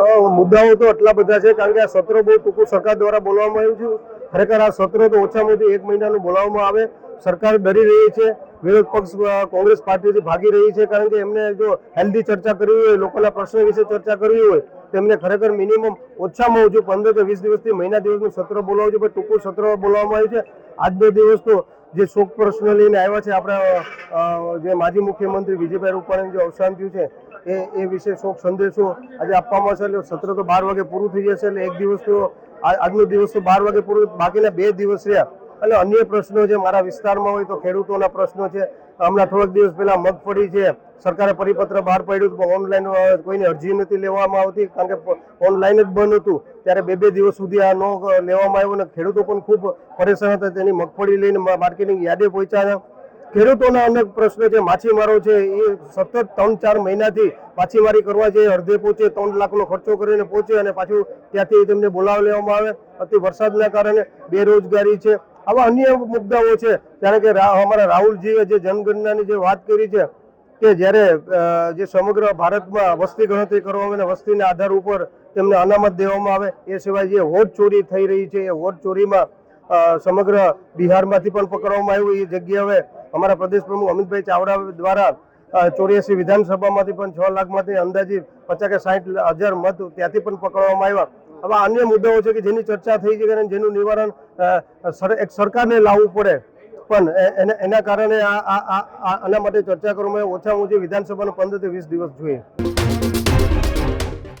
મુદ્દાઓ તો આટલા બધા છે, કારણ કે આ સત્ર બહુ ટૂંકું સરકાર દ્વારા બોલવામાં આવ્યું છે. ખરેખર આ સત્ર તો ઓછામાં ઓછું એક મહિનાનું બોલાવવામાં આવે. સરકાર ડરી રહી છે. વિરોધ પક્ષ કોંગ્રેસ પાર્ટીથી ભાગી રહી છે, કારણ કે એમને જો હેલ્ધી ચર્ચા કરવી હોય, લોકોના પ્રશ્નો વિશે ચર્ચા કરવી હોય, તો એમને ખરેખર મિનિમમ ઓછામાં ઓછું પંદર કે વીસ દિવસથી મહિના દિવસનું સત્ર બોલાવવું છે. પણ ટૂંકું સત્ર બોલાવવામાં આવ્યું છે. આજનો દિવસ તો જે શોક પ્રશ્ન લઈને આવ્યા છે આપણા જે માજી મુખ્યમંત્રી વિજયભાઈ રૂપાણીનું જે અવસાન થયું છે એ એ વિશે શોક સંદેશો આજે આપવામાં છે એટલે સત્ર તો બાર વાગે પૂરું થઈ જશે એટલે એક દિવસ તો આજનો દિવસ તો બાર વાગે પૂરું, બાકીના બે દિવસ રહ્યા. એટલે અન્ય પ્રશ્નો છે મારા વિસ્તારમાં હોય તો ખેડૂતોના પ્રશ્નો છે. હમણાં થોડાક દિવસ પહેલા મગફળી છે. સરકારે પરિપત્ર બહાર પાડ્યું પણ ઓનલાઈન કોઈની અરજી નથી લેવામાં આવતી, કારણ કે ઓનલાઈન જ બંધ હતું. ત્યારે બે બે દિવસ સુધી આ ન લેવામાં આવ્યું અને ખેડૂતો પણ ખૂબ પરેશાન હતા. તેની મગફળી લઈને માર્કેટિંગ યાદે પહોંચ્યા ખેડૂતોના અનેક પ્રશ્નો છે, માછીમારો છે, એ સતત ત્રણ ચાર મહિનાથી માછીમારી કરવા જઈએ અડધે પહોંચે ત્રણ લાખનો ખર્ચો કરીને પહોંચે અને પાછું ત્યાંથી તેમને બોલાવી લેવામાં આવે. અતિ વરસાદના કારણે બેરોજગારી છે. આવા અન્ય મુદ્દાઓ છે કારણ કે અમારા રાહુલજીએ જે જનગણનાની જે વાત કરી છે, કે જ્યારે જે સમગ્ર ભારતમાં વસ્તી ગણતરી કરવામાં આવે વસ્તીના આધાર ઉપર તેમને અનામત દેવામાં આવે, એ સિવાય જે વોટ ચોરી થઈ રહી છે, એ વોટ ચોરીમાં સમગ્ર બિહારમાંથી પણ પકડવામાં આવ્યું. એ જગ્યાએ અમારા પ્રદેશ પ્રમુખ અમિતભાઈ ચાવડા દ્વારા ચોર્યાસી વિધાનસભામાંથી પણ છ લાખમાંથી અંદાજી પચાસ કે સાઠ હજાર મત ત્યાંથી પણ પકડવામાં આવ્યા હવે અન્ય મુદ્દાઓ છે કે જેની ચર્ચા થઈ છે અને જેનું નિવારણ એક સરકારને લાવવું પડે પણ એને- કારણે આ આના માટે ચર્ચા કરવામાં. ઓછામાં ઓછી વિધાનસભાનો પંદરથી વીસ દિવસ જોઈએ